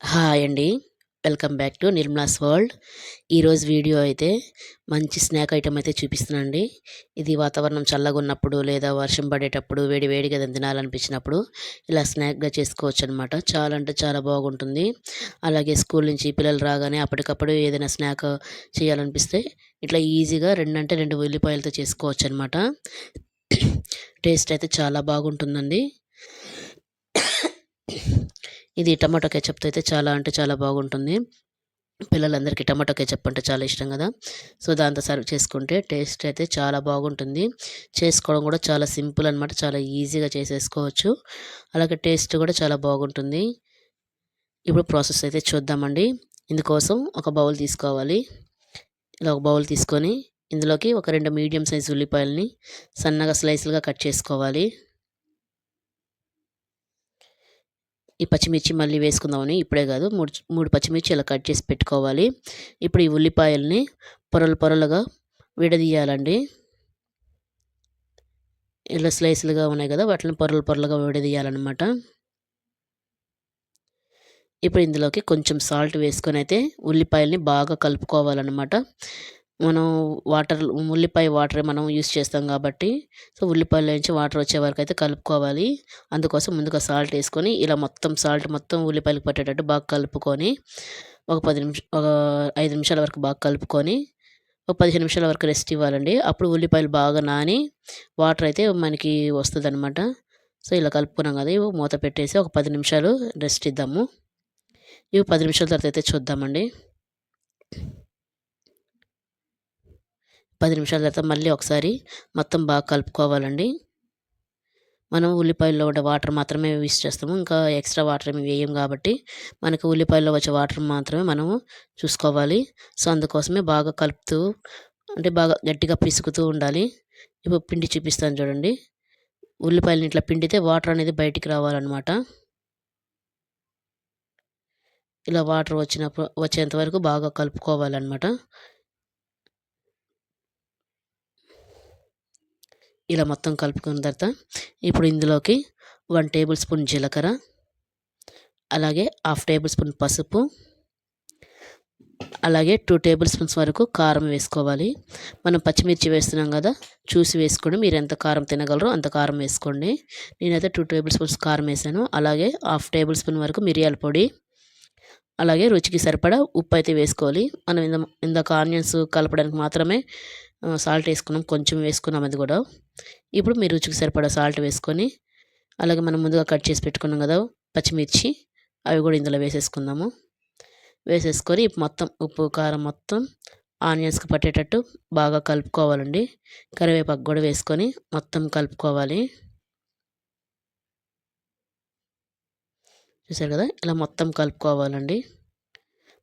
Hi అండి. Welcome back to Nirmala's world. ఈరోజు video అయితే మంచి స్నాక్ ఐటెం అయితే చూపిస్తున్నానండి. ఇది వాతావరణం చల్లగా ఉన్నప్పుడు లేదా వర్షం పడేటప్పుడు వేడి వేడిగా తినాలనిపించినప్పుడు ఇలా స్నాక్‌గా చేసుకోవచ్చు అనమాట చాలా అంటే చాలా బాగుంటుంది. అలాగే స్కూల్ నుంచి పిల్లలు రాగానే అప్పటికప్పుడు ఏదైనా స్నాక్ చేయాలనిపిస్తే ఇట్లా ఈజీగా 2 అంటే 2 ఉల్లిపాయలతో చేసుకోవచ్చనమాట. టేస్ట్ అయితే చాలా బాగుంటుందండి. ఇది టమాటో కెచప్‌తో అయితే చాలా అంటే చాలా బాగుంటుంది. పిల్లలందరికీ టమాటో కెచప్ అంటే చాలా ఇష్టం కదా సో, దాంతో సర్వ్ చేసుకుంటే టేస్ట్ అయితే చాలా బాగుంటుంది. చేసుకోవడం కూడా చాలా సింపుల్ అనమాట. చాలా ఈజీగా చేసేసుకోవచ్చు. అలాగే టేస్ట్ కూడా చాలా బాగుంటుంది. ఇప్పుడు ప్రాసెస్ అయితే చూద్దామండి. ఇందుకోసం ఒక బౌల్ తీసుకోవాలి. ఇలా ఒక బౌల్ తీసుకొని ఇందులోకి ఒక రెండు మీడియం సైజ్ ఉల్లిపాయలని సన్నగా స్లైస్‌లుగా కట్ చేసుకోవాలి. ఈ పచ్చిమిర్చి మళ్ళీ వేసుకుందామని ఇప్పుడే కాదు మూడు మూడు పచ్చిమిర్చి ఇలా కట్ చేసి పెట్టుకోవాలి. ఇప్పుడు ఈ ఉల్లిపాయల్ని పొరలు పొరలుగా విడదీయాలండి. ఇలా స్లైస్‌లుగా ఉన్నాయి కదా! వాటిని పొరలు పొరలుగా విడదీయాలన్నమాట ఇప్పుడు ఇందులోకి కొంచెం సాల్ట్ వేసుకొని అయితే ఉల్లిపాయల్ని బాగా కలుపుకోవాలన్నమాట మనం వాటర్ ఉల్లిపాయ వాటర్ మనం యూజ్ చేస్తాం కాబట్టి సో, ఉల్లిపాయలో నుంచి వాటర్ వచ్చే వరకు అయితే కలుపుకోవాలి. అందుకోసం ముందుగా సాల్ట్ వేసుకొని ఇలా మొత్తం సాల్ట్ మొత్తం ఉల్లిపాయలకు పట్టేటట్టు బాగా కలుపుకొని ఒక పది నిమిషం ఒక ఐదు నిమిషాల వరకు బాగా కలుపుకొని ఒక 15 నిమిషాల వరకు రెస్ట్ ఇవ్వాలండి. అప్పుడు ఉల్లిపాయలు బాగా నాని వాటర్ అయితే మనకి వస్తదనమాట. సో, ఇలా కలుపుకున్నాం కదా! ఇవి మూత పెట్టేసి ఒక పది నిమిషాలు రెస్ట్ ఇద్దాము. ఇవి పది నిమిషాల తర్వాత అయితే చూద్దామండి. పది నిమిషాల తర్వాత మళ్ళీ ఒకసారి మొత్తం బాగా కలుపుకోవాలండి. మనం ఉల్లిపాయల్లో ఉండే వాటర్ మాత్రమే యూజ్ చేస్తాము. ఇంకా ఎక్స్‌ట్రా వాటర్ ఏమి వేయం కాబట్టి మనకు ఉల్లిపాయల్లో వచ్చే వాటర్ మాత్రమే మనము చూసుకోవాలి. సో, అందుకోసమే బాగా కలుపుతూ అంటే బాగా గట్టిగా పిసుకుతూ ఉండాలి. ఇప్పుడు పిండి చూపిస్తాను చూడండి. ఉల్లిపాయలని ఇట్లా పిండితే వాటర్ అనేది బయటికి రావాలనమాట. ఇలా వాటర్ వచ్చినప్పుడు వచ్చేంత వరకు బాగా కలుపుకోవాలన్నమాట ఇలా మొత్తం కలుపుకున్న తర్వాత ఇప్పుడు ఇందులోకి వన్ టేబుల్ స్పూన్ జీలకర్ర, అలాగే హాఫ్ టేబుల్ స్పూన్ పసుపు, అలాగే టూ టేబుల్ స్పూన్స్ వరకు కారం వేసుకోవాలి. మనం పచ్చిమిర్చి వేస్తున్నాం కదా! చూసి వేసుకోండి. మీరు ఎంత కారం తినగలరో అంత కారం వేసుకోండి. నేనైతే టూ టేబుల్ స్పూన్స్ కారం వేసాను. అలాగే హాఫ్ టేబుల్ స్పూన్ వరకు మిరియాల పొడి, అలాగే రుచికి సరిపడా ఉప్పు అయితే వేసుకోవాలి. మనం ఇందా ఇందాక ఆనియన్స్ కలపడానికి మాత్రమే సాల్ట్ వేసుకున్నాం కొంచెం వేసుకున్నాం అది కూడా. ఇప్పుడు మీ రుచికి సరిపడా సాల్ట్ వేసుకొని అలాగే మనం ముందుగా కట్ చేసి పెట్టుకున్నాం కదా! పచ్చిమిర్చి అవి కూడా ఇందులో వేసేసుకుందాము. వేసేసుకొని మొత్తం ఉప్పు, కారం మొత్తం ఆనియన్స్‌కి పట్టేటట్టు బాగా కలుపుకోవాలండి. కరివేపాకు కూడా వేసుకొని మొత్తం కలుపుకోవాలి. చూసారు కదా! ఇలా మొత్తం కలుపుకోవాలండి.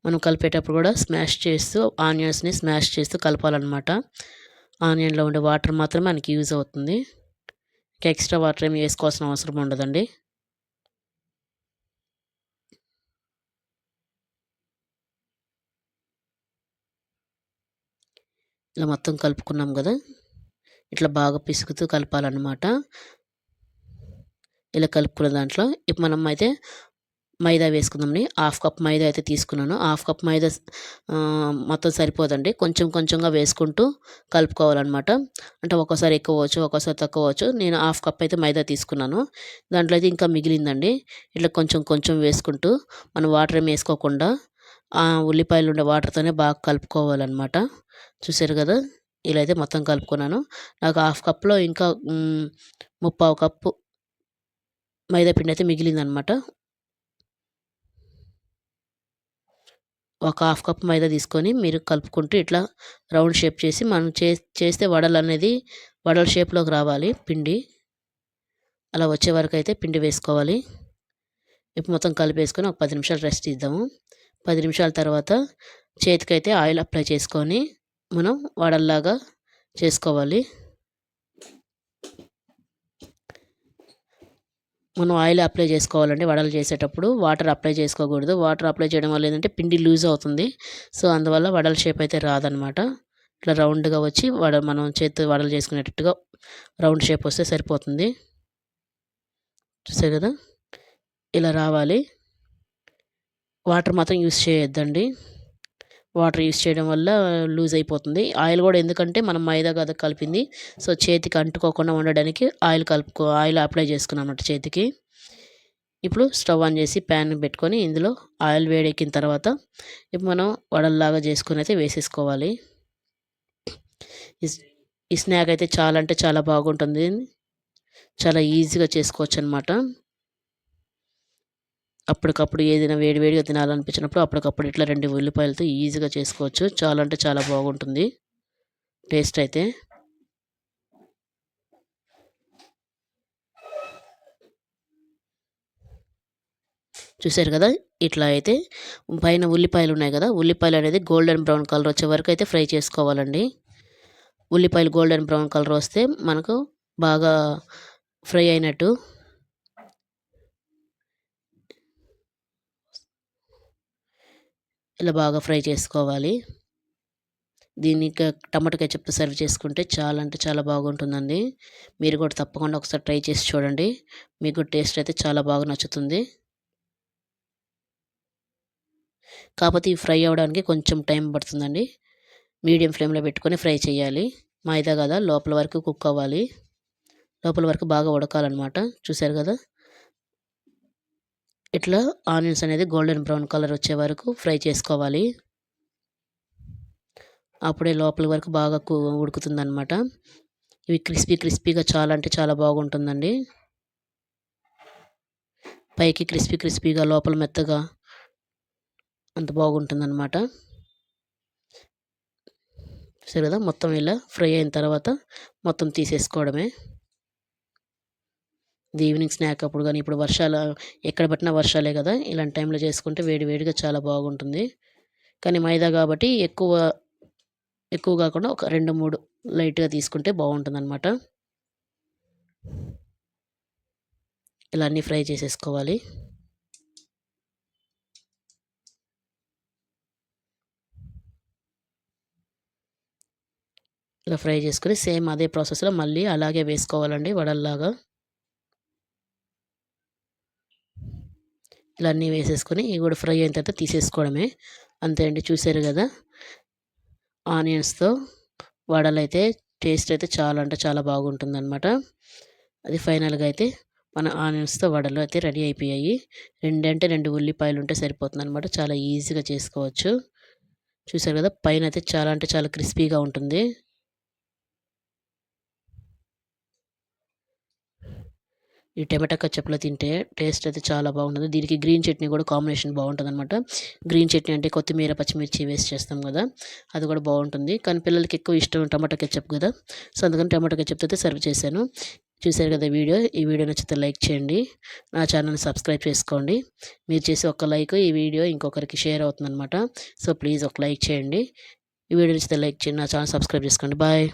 మనం కలిపేటప్పుడు కూడా స్మాష్ చేస్తూ ఆనియన్స్‌ని స్మాష్ చేస్తూ కలపాలనమాట. ఆనియన్‌లో ఉండే వాటర్ మాత్రమే మనకి యూజ్ అవుతుంది. ఇంకా ఎక్స్‌ట్రా వాటర్ ఏమి వేసుకోవాల్సిన అవసరం ఉండదండి. ఇలా మొత్తం కలుపుకున్నాం కదా! ఇట్లా బాగా పిసుకుతూ కలపాలనమాట. ఇలా కలుపుకున్న దాంట్లో ఇప్పుడు మనం అయితే మైదా వేసుకుందామండి. హాఫ్ కప్ మైదా అయితే తీసుకున్నాను. హాఫ్ కప్ మైదా మొత్తం సరిపోదండి. కొంచెం కొంచెంగా వేసుకుంటూ కలుపుకోవాలన్నమాట అంటే ఒక్కోసారి ఎక్కువ అవ్వచ్చు, ఒక్కోసారి తక్కువ అవచ్చు నేను హాఫ్ కప్ అయితే మైదా తీసుకున్నాను. దాంట్లో అయితే ఇంకా మిగిలిందండి. ఇట్లా కొంచెం కొంచెం వేసుకుంటూ మనం వాటర్ ఏమి వేసుకోకుండా ఆ ఉల్లిపాయలు ఉండే వాటర్‌తోనే బాగా కలుపుకోవాలన్నమాట చూసారు కదా! ఇలా అయితే మొత్తం కలుపుకున్నాను. నాకు హాఫ్ కప్‌లో ఇంకా ముప్పావు కప్పు మైదా పిండి అయితే మిగిలిందనమాట. ఒక హాఫ్ కప్ మైదా తీసుకొని మీరు కలుపుకుంటూ ఇట్లా రౌండ్ షేప్ చేసి మనం చే చేస్తే అనేది వడల షేప్‌లోకి రావాలి పిండి. అలా వచ్చే వరకు అయితే పిండి వేసుకోవాలి. ఇప్పుడు మొత్తం కలిపేసుకొని ఒక పది నిమిషాలు రెస్ట్ ఇద్దాము. పది నిమిషాల తర్వాత చేతికైతే ఆయిల్ అప్లై చేసుకొని మనం వడల్లాగా చేసుకోవాలి. మనం ఆయిల్ అప్లై చేసుకోవాలండి వడలు చేసేటప్పుడు. వాటర్ అప్లై చేసుకోకూడదు. వాటర్ అప్లై చేయడం వల్ల ఏంటంటే పిండి లూజ్ అవుతుంది. సో, అందువల్ల వడల షేప్ అయితే రాదనమాట. ఇట్లా రౌండ్‌గా వచ్చి వడ మనం చేతి వడలు చేసుకునేటట్టుగా రౌండ్ షేప్ వస్తే సరిపోతుంది. చూసే కదా! ఇలా రావాలి. వాటర్ మాత్రం యూస్ చేయొద్దండి వాటర్ యూస్ చేయడం వల్ల లూజ్ అయిపోతుంది. ఆయిల్ కూడా ఎందుకంటే మనం మైదా కదా కలిపింది. సో చేతికి అంటుకోకుండా ఉండడానికి ఆయిల్ కలుపుకో ఆయిల్ అప్లై చేసుకున్నాం అన్నమాట చేతికి. ఇప్పుడు స్టవ్ ఆన్ చేసి ప్యాన్ పెట్టుకొని ఇందులో ఆయిల్ వేడెక్కిన తర్వాత ఇప్పుడు మనం వడల్లాగా చేసుకుని అయితే వేసేసుకోవాలి. ఈ స్నాక్ అయితే చాలా అంటే చాలా బాగుంటుంది. చాలా ఈజీగా చేసుకోవచ్చు అనమాట అప్పటికప్పుడు ఏదైనా వేడివేడిగా తినాలనిపించినప్పుడు అప్పటికప్పుడు ఇట్లా రెండు ఉల్లిపాయలతో ఈజీగా చేసుకోవచ్చు. చాలా అంటే చాలా బాగుంటుంది. టేస్ట్ అయితే. చూసారు కదా? ఇట్లా అయితే పైన ఉల్లిపాయలు ఉన్నాయి కదా? ఉల్లిపాయలు అనేది గోల్డెన్ బ్రౌన్ కలర్ వచ్చే వరకు అయితే ఫ్రై చేసుకోవాలండి. ఉల్లిపాయలు గోల్డెన్ బ్రౌన్ కలర్ వస్తే మనకు బాగా ఫ్రై అయినట్టు ఇలా బాగా ఫ్రై చేసుకోవాలి. దీన్ని టమాటో కెచప్తో సర్వ్ చేసుకుంటే చాలా అంటే చాలా బాగుంటుందండి. మీరు కూడా తప్పకుండా ఒకసారి ట్రై చేసి చూడండి. మీకు టేస్ట్ అయితే చాలా బాగా నచ్చుతుంది. కాకపోతే ఇవి ఫ్రై అవ్వడానికి కొంచెం టైం పడుతుందండి. మీడియం ఫ్లేమ్లో పెట్టుకొని ఫ్రై చేయాలి. మైదా కదా లోపల వరకు కుక్ అవ్వాలి. లోపల వరకు బాగా ఉడకాలన్నమాట. చూసారు కదా? ఇట్లా ఆనియన్స్ అనేది గోల్డెన్ బ్రౌన్ కలర్ వచ్చే వరకు ఫ్రై చేసుకోవాలి. అప్పుడే లోపల వరకు బాగా ఉడుకుతుందన్నమాట. ఇవి క్రిస్పీ క్రిస్పీగా చాలా అంటే చాలా బాగుంటుందండి. పైకి క్రిస్పీ క్రిస్పీగా లోపల మెత్తగా అంత బాగుంటుందన్నమాట. సరే కదా మొత్తం ఇలా ఫ్రై అయిన తర్వాత మొత్తం తీసేసుకోవడమే. ఈవినింగ్ స్నాక్ అప్పుడు కానీ ఇప్పుడు వర్షాలు ఎక్కడ పట్టినా వర్షాలే కదా ఇలాంటి టైంలో చేసుకుంటే వేడి వేడిగా చాలా బాగుంటుంది. కానీ మైదా కాబట్టి ఎక్కువ ఎక్కువ కాకుండా ఒక రెండు మూడు లైట్గా తీసుకుంటే బాగుంటుంది అనమాట ఇలా అన్నీ ఫ్రై చేసేసుకోవాలి. ఇలా ఫ్రై చేసుకుని సేమ్ అదే ప్రాసెస్లో మళ్ళీ అలాగే వేసుకోవాలండి వడల్లాగా. ఇలా అన్నీ వేసేసుకొని ఇవి కూడా ఫ్రై అయిన తర్వాత తీసేసుకోవడమే. అంతే అండి చూసారు కదా? ఆనియన్స్తో వడలైతే టేస్ట్ అయితే చాలా అంటే చాలా బాగుంటుంది అనమాట అది ఫైనల్గా అయితే మన ఆనియన్స్తో వడలు అయితే రెడీ అయిపోయాయి. రెండంటే రెండు ఉల్లిపాయలు ఉంటే సరిపోతుంది అనమాట చాలా ఈజీగా చేసుకోవచ్చు. చూసారు కదా? పైన అయితే చాలా అంటే చాలా క్రిస్పీగా ఉంటుంది. ఈ టమాటా కచ్చప్లో తింటే టేస్ట్ అయితే చాలా బాగుంటుంది. దీనికి గ్రీన్ చట్నీ కూడా కాంబినేషన్ బాగుంటుంది అనమాట గ్రీన్ చట్నీ అంటే కొత్తిమీర పచ్చిమిర్చి వేస్ట్ చేస్తాం కదా అది కూడా బాగుంటుంది. కానీ పిల్లలకి ఎక్కువ ఇష్టం టమాటా కెచ్చప్ కదా సో అందుకని టమాటా కెచ్చప్ అయితే సర్వ్ చేశాను. చూశారు కదా వీడియో ఈ వీడియో నచ్చితే లైక్ చేయండి. నా ఛానల్ని సబ్స్క్రైబ్ చేసుకోండి. మీరు చేసే ఒక లైక్ ఈ వీడియో ఇంకొకరికి షేర్ అవుతుందన్నమాట. సో ప్లీజ్ ఒక లైక్ చేయండి. ఈ వీడియో నచ్చితే లైక్ చేయండి నా ఛానల్ సబ్స్క్రైబ్ చేసుకోండి. బాయ్.